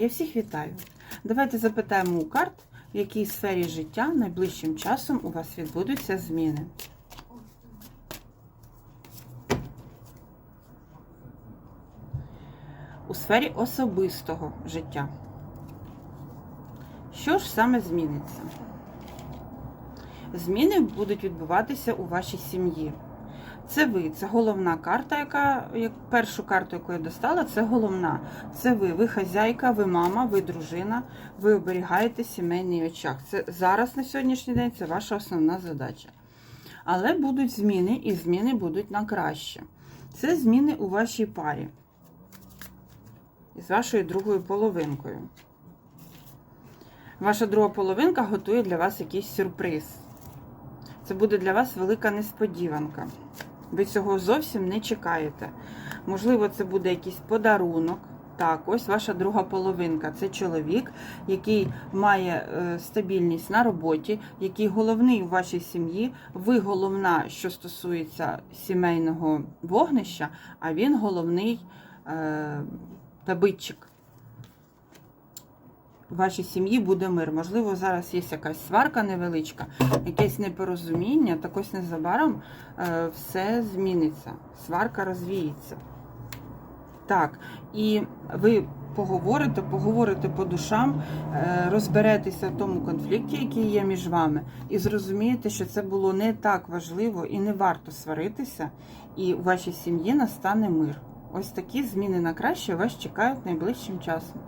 Я всіх вітаю. Давайте запитаємо у карт, в якій сфері життя найближчим часом у вас відбудуться зміни. У сфері особистого життя. Що ж саме зміниться? Зміни будуть відбуватися у вашій сім'ї. Це ви, це головна карта, яка як першу карту, яку я достала, це головна. Це ви. Ви хазяйка, ви мама, ви дружина, ви оберігаєте сімейний очаг. Це зараз на сьогоднішній день це ваша основна задача. Але будуть зміни, і зміни будуть на краще. Це зміни у вашій парі з вашою другою половинкою. Ваша друга половинка готує для вас якийсь сюрприз. Це буде для вас велика несподіванка. Ви цього зовсім не чекаєте. Можливо, це буде якийсь подарунок. Так, ось ваша друга половинка. Це чоловік, який має е, стабільність на роботі, який головний у вашій сім'ї. Ви головна, що стосується сімейного вогнища, а він головний е, табитчик. В вашій сім'ї буде мир. Можливо, зараз є якась сварка невеличка, якесь непорозуміння, так ось незабаром е, все зміниться. Сварка розвіється. Так, і ви поговорите, поговорите по душам, е, розберетеся в тому конфлікті, який є між вами, і зрозумієте, що це було не так важливо і не варто сваритися, і у вашій сім'ї настане мир. Ось такі зміни на краще вас чекають найближчим часом.